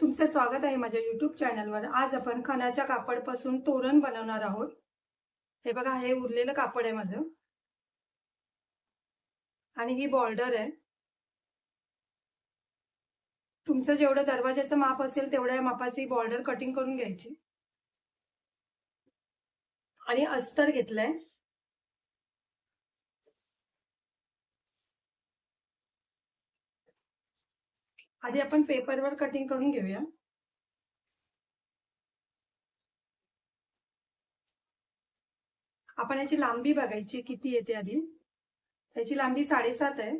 तुमचं स्वागत आहे माझ्या युट्यूब चॅनलवर आज आपण खणाच्या कापडपासून तोरण बनवणार आहोत. हे बघा हे उरलेलं कापड आहे माझं. आणि ही बॉर्डर आहे. तुमचं जेवढं दरवाजाचं माप असेल तेवढ्या मापाची बॉर्डर कटिंग करून घ्यायची. आणि अस्तर घेतलंय. आधी आपण पेपरवर कटिंग करून घेऊया. आपण याची लांबी बघायची किती येते आधी? याची लांबी साडेसात आहे.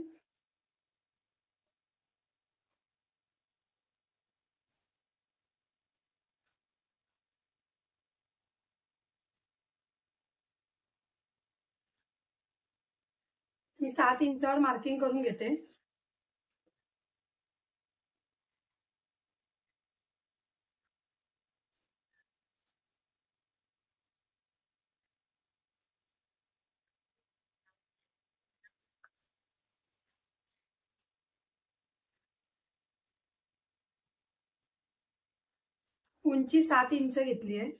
मी सात इंचावर मार्किंग करून घेते. उंची सात इंच घेतली आहे.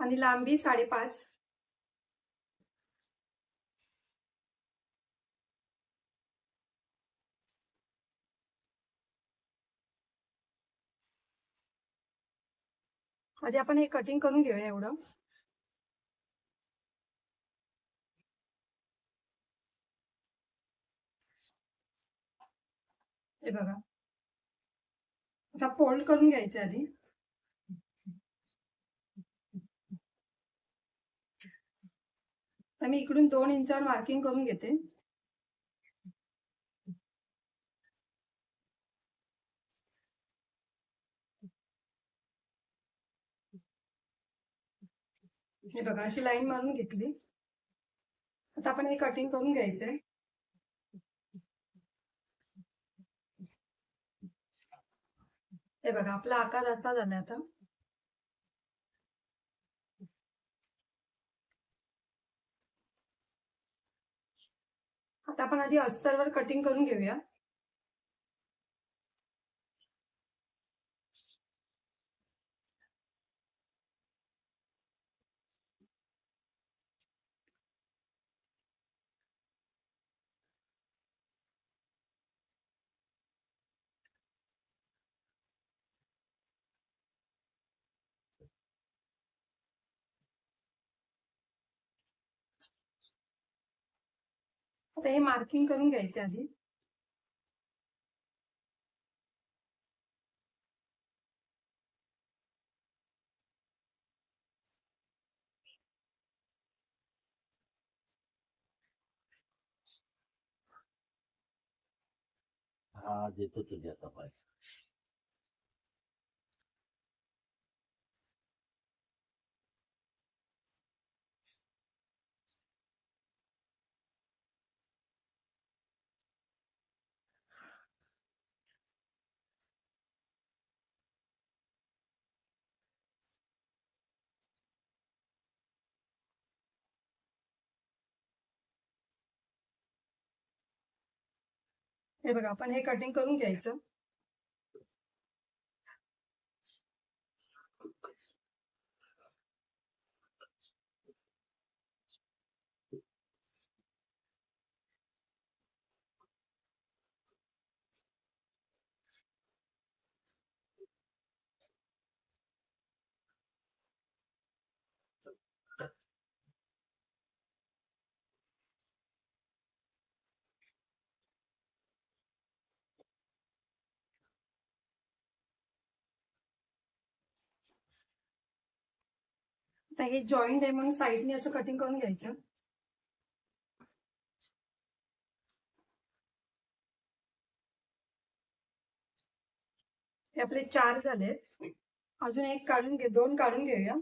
आणि लांबी साडेपाच. आधी आपण हे कटिंग करून घेऊया एवढं. हे बघा. आता फोल्ड करून घ्यायचे आधी. तर मी इकडून दोन इंचावर मार्किंग करून घेते. हे बघा अशी लाईन मारून घेतली. आता आपण हे कटिंग करून घ्यायचंय. हे बघा आपला आकार असा झालाय आता. आता आपण आधी अस्तरवर कटिंग करून घेऊया. आता हे मार्किंग करून घ्यायचे आधी. हा देतो तुझ्या तपास हे बघा आपण हे कटिंग करून घ्यायचं. तर हे जॉईंट आहे म्हणून साईडने असं कटिंग करून घ्यायचं. हे आपले चार झाले. अजून एक काढून घे दोन काढून घेऊया.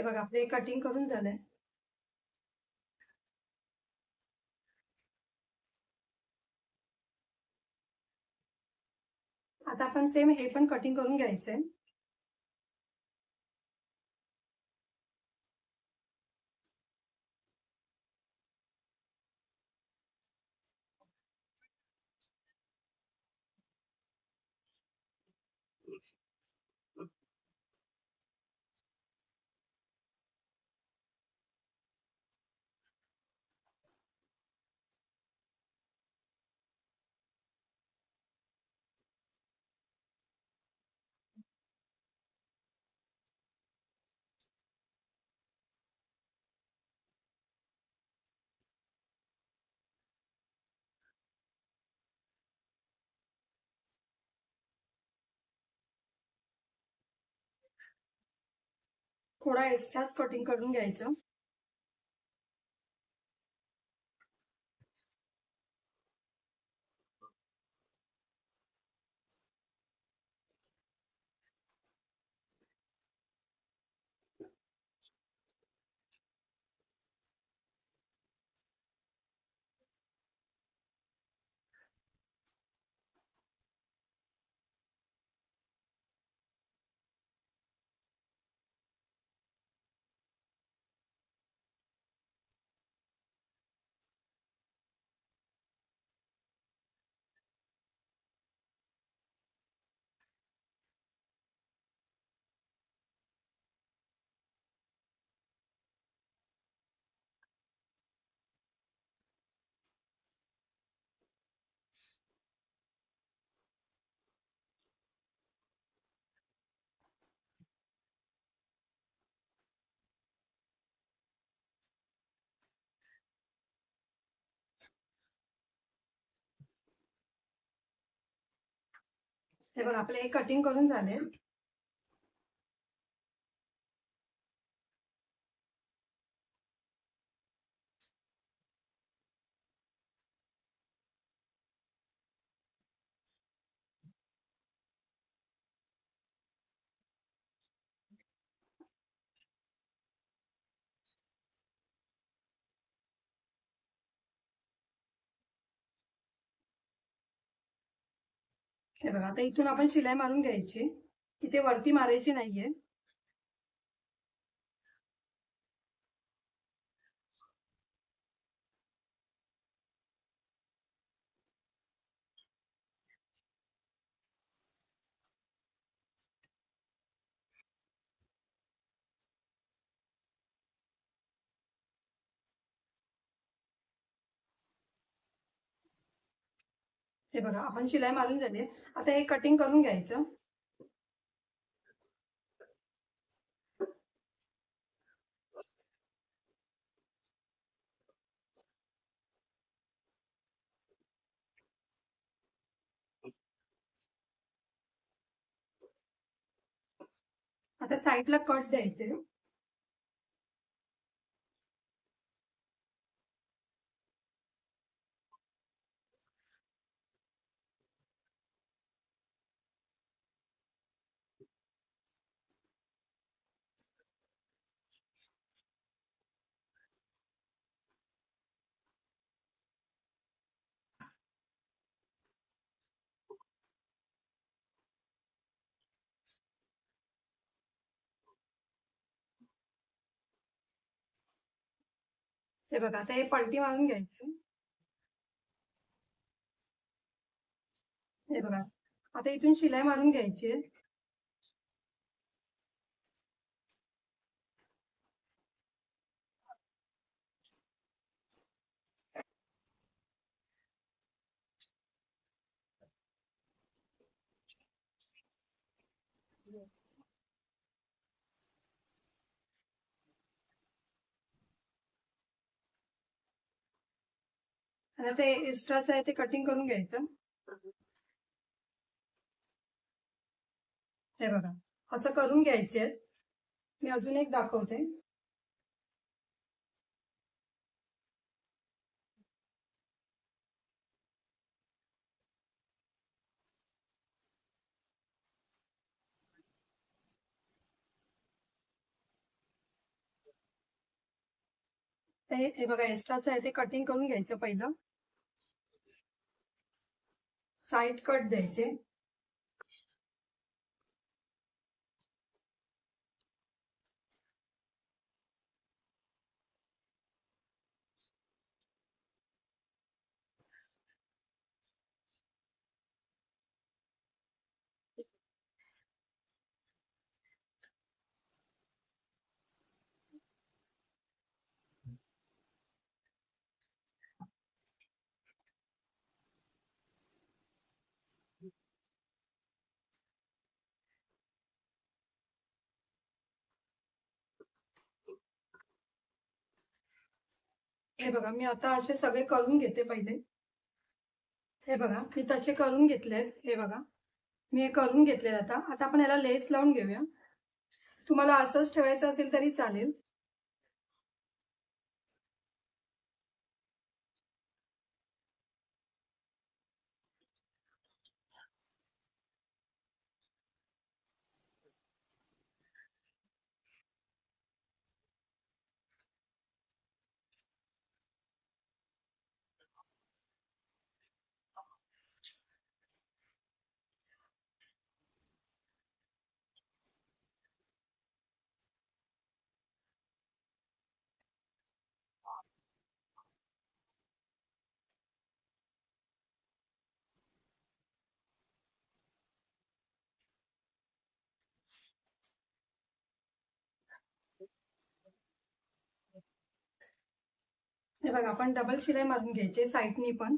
हे बघा आपले कटिंग करून झालंय. आता आपण सेम हे पण कटिंग करून घ्यायचंय. थोडा एक्स्ट्राच कटिंग करून घ्यायचं. हे बघा आपले हे कटिंग करून झाले हे बघा आता इथून आपण शिलाई मारून घ्यायची. इथे वरती मारायची नाहीये. हे बघा आपण शिलाई मारून झाली. आता हे कटिंग करून घ्यायचं. आता साईडला कट द्यायचे. हे बघा आता हे पलटी मारून घ्यायची. हे बघा आता इथून शिलाई मारून घ्यायची. आता ते एक्स्ट्राचं आहे ते कटिंग करून घ्यायचं. हे बघा असं करून घ्यायचे. मी अजून एक दाखवते. ते हे बघा एक्स्ट्राचं आहे ते कटिंग करून घ्यायचं पहिलं. साईड कट द्यायचे. हे बघा मी आता असे सगळे करून घेते पहिले. हे बघा मी तसे करून घेतले हे बघा. मी हे करून घेतले आता. आता आपण याला लेस लावून घेऊया. तुम्हाला असंच ठेवायचं असेल तरी चालेल. हे बघा आपण डबल शिलाई मारून घ्यायचे साईडनी पण.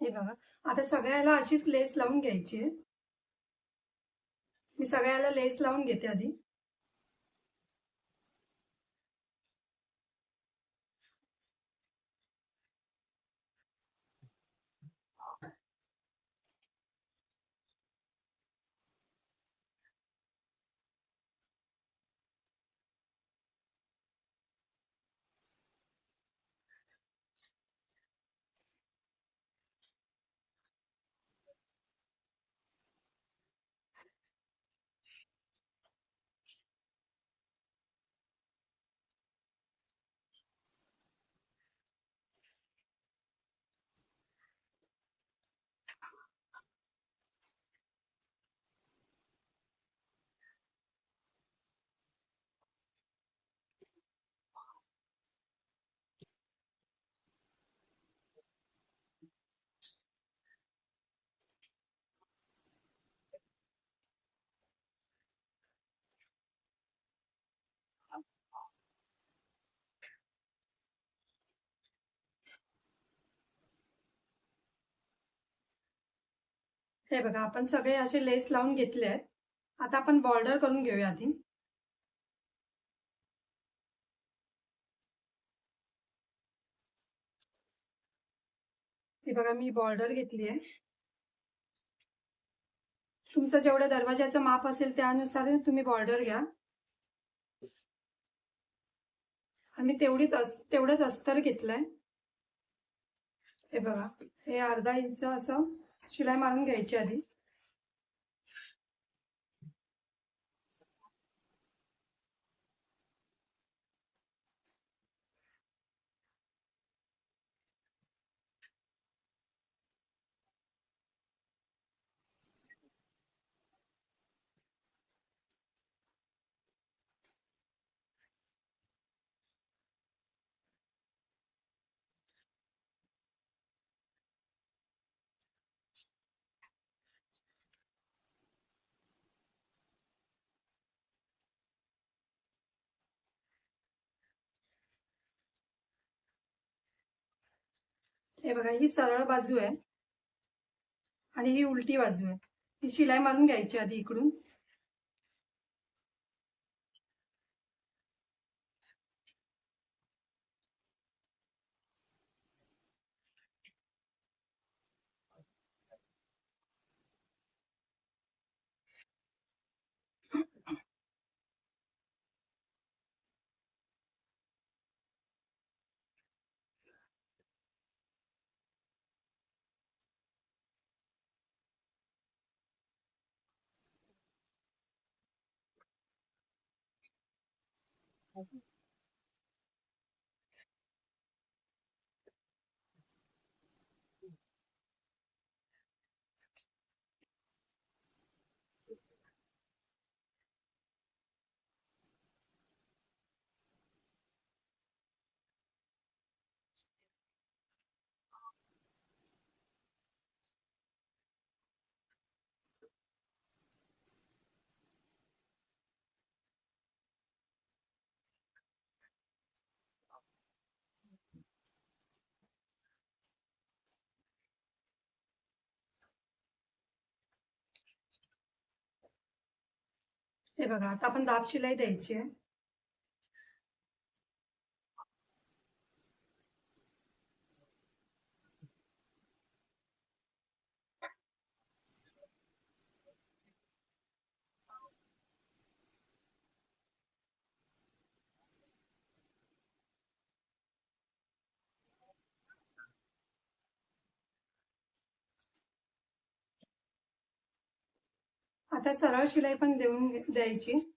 हे बघा आता सगळ्याला अशीच लेस लावून घ्यायची मी सगळ्याला लेस लावून घेते आधी. हे बघा आपण सगळे असे लेस लावून घेतले आहेत. आता आपण बॉर्डर करून घेऊया आधी. हे बघा मी बॉर्डर घेतली आहे. तुमचं जेवढं दरवाजाचं माप असेल त्यानुसार तुम्ही बॉर्डर घ्या. आणि तेवढीच तेवढंच अस्तर घेतलंय. हे बघा हे अर्धा इंच असं. शिलाई मारून घ्यायची आधी. हे बघा ही सरळ बाजू आहे. आणि ही उलटी बाजू आहे. ही शिलाई मारून घ्यायची आधी इकडून. Okay. हे बघा आता आपण दाब शिलाई द्यायची आहे. आता सरळ शिलाई पण देऊन घे- द्यायची.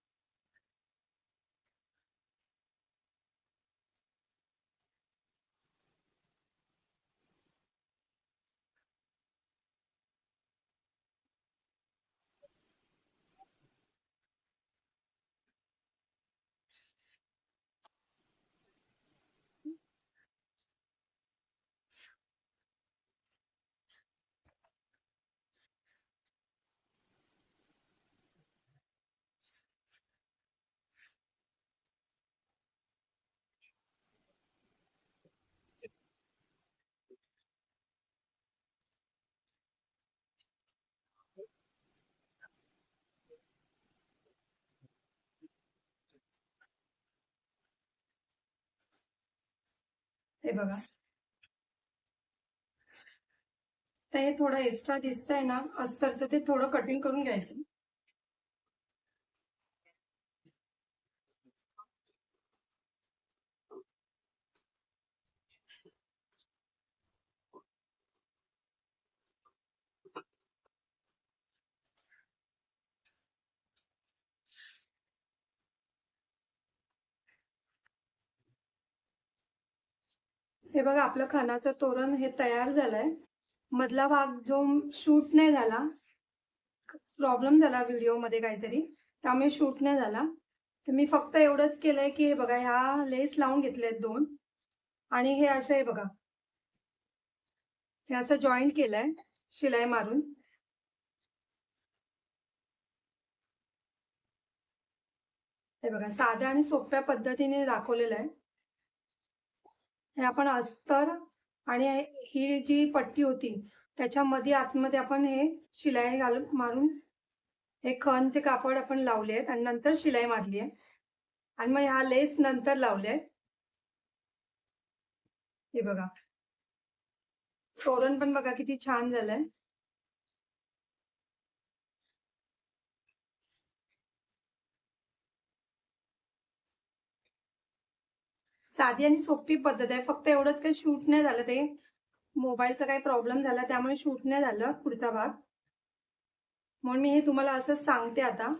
हे बघा. ते हे थोडं एक्स्ट्रा दिसतंय ना अस्तरचं ते थोडं कटिंग करून घ्यायचं. हे बघा आपलं खानाचं तोरण हे तयार झालंय. मधला भाग जो शूट नाही झाला प्रॉब्लेम झाला व्हिडिओमध्ये काहीतरी त्यामुळे शूट नाही झाला. तर मी फक्त एवढंच केलंय की हे बघा ह्या लेस लावून घेतलेत दोन. आणि हे असं आहे बघा. हे असं जॉईंट केलंय शिलाई मारून. हे बघा साध्या आणि सोप्या पद्धतीने दाखवलेलं आहे. हे आपण अस्तर आणि ही जी पट्टी होती त्याच्यामध्ये आतमध्ये आपण हे शिलाई घालून मारून हे खनचे कापड आपण लावले आहेत आणि नंतर शिलाई मारली आहे. आणि मग ह्या लेस नंतर लावले आहेत. हे बघा. तोरण पण बघा किती छान झालंय. साधी आणि सोपी पद्धत आहे. फक्त एवढंच काही शूट नाही झालं ते. मोबाईलचा काही प्रॉब्लेम झाला त्यामुळे शूट नाही झालं पुढचा भाग. म्हणून मी हे तुम्हाला असंच सांगते आता.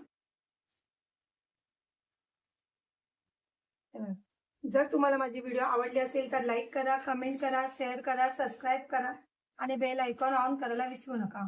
जर तुम्हाला माझी व्हिडिओ आवडली असेल तर लाईक करा कमेंट करा शेअर करा सबस्क्राईब करा आणि बेल आयकॉन ऑन करायला विसरू नका.